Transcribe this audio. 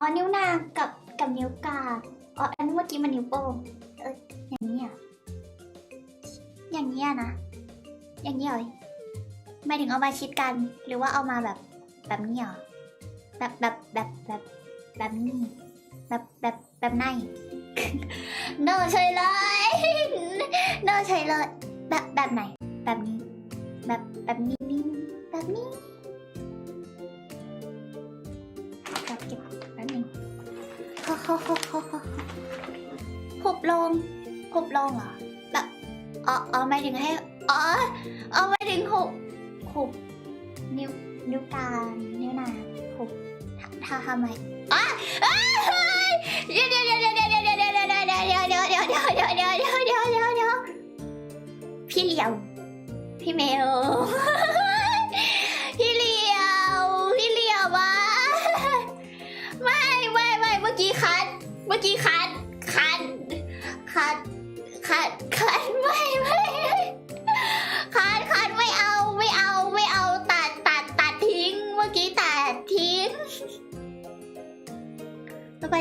อ๋อนิ้วนางกับกับนิ้วกลางอ๋ออันเมื่อกี้มันนิ้วโป้งเอออย่างนี้อะอย่างนี้อะนะ อย่างนี้เหรอหมายถึงเอามาชิดกัน หรือว่าเอามาแบบแบบนี้เหรอแบบแบบแบบแบบแบบนี้ แบบแบบแบบไหนเนอเฉยเลยเนอเฉยเลยแบบแบบไหน แบบนี้ แบบแบบนี้แบบนี้ หบลงหบลงเหรอแบบอ๋ออ๋อหมายถึงให้อ๋ออ๋อหมายถึงหุบหุบนิ้วนิ้วกลางนิ้วนางหุบถ้าทำไมอ๋ออ้ายเดี๋ยเดี๋ยวเดี๋ยวเดี๋ยวเดี๋ยวเดี๋ยวเดี๋ยวเดี๋ยวเดี๋ยวเดี๋ยวเดี๋ยวเดี๋ยวเดี๋ยวเดี๋ยวเดี๋ยวเดี๋ยวเดี๋ยวเดี๋ยวพี่เหลียวพี่เมล มื่อกี้คันคันคันคันคันไม่ไม่ไม่คัดคัดไม่เอาไม่เอาไม่เอาตัดตัดตัดทิ้ง เมื่อกี้ตัดทิ้งต่อไป